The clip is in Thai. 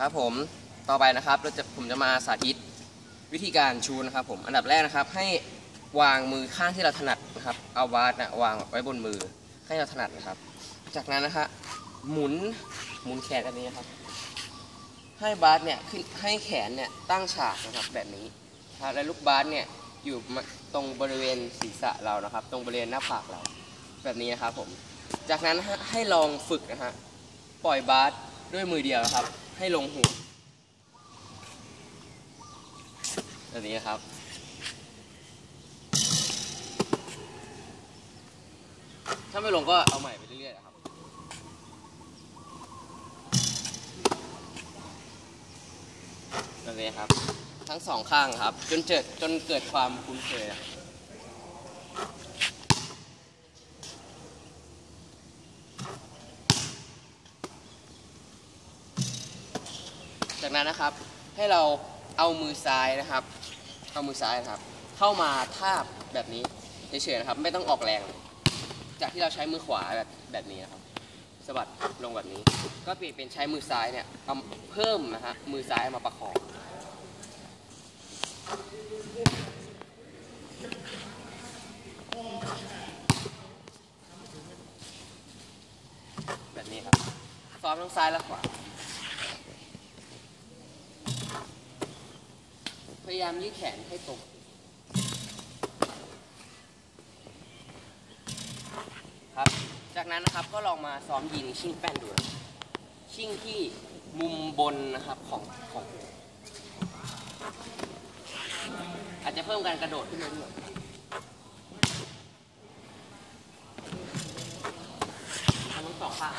ครับผมต่อไปนะครับเราจะผมจะมาสาธิตวิธีการชูนะครับผมอันดับแรกนะครับ ให้วางมือข้างที่เราถนัดนะครับเอาบาสนะวางไว้บนมือให้เราถนัดนะครับ จากนั้นนะฮะหมุนหมุนแขนแบบนี้นะครับ ให้บาสเนี่ยขึ้นให้แขนเนี่ยตั้งฉากนะครับแบบนี้ครับและลูกบาสเนี่ยอยู่ตรงบริเวณศีรษะเรานะครับ ตรงบริเวณหน้าผากเรา แบบนี้นะครับผม จากนั้นให้ลองฝึกนะฮะปล่อยบาสด้วยมือเดียวนะครับ ให้ลงหูแบบนี้ครับ ถ้าไม่ลงก็เอาใหม่ไปเรื่อยๆนะครับแบบนี้ครับ ทั้งสองข้างครับ จนเกิดจนเกิดความคุ้นเคย จากนั้นนะครับให้เราเอามือซ้ายนะครับ เอามือซ้ายนะครับ เข้ามาทาบแบบนี้เฉยๆนะครับ ไม่ต้องออกแรง จากที่เราใช้มือขวาแบบแบบนี้นะครับสะบัดลงแบบนี้ ก็เปลี่ยนเป็นใช้มือซ้ายเนี่ยเอาเพิ่มนะฮะมือซ้ายมาประคองแบบนี้ครับซ้อมทั้งซ้ายและขวา พยายามยืดแขนให้ตรงครับ จากนั้นนะครับก็ลองมาซ้อมยิงชิ่งแป้นดูนะชิ่งที่มุมบนนะครับของของอาจจะเพิ่มการกระโดดขึ้นมาด้วยทำทั้งสองข้าง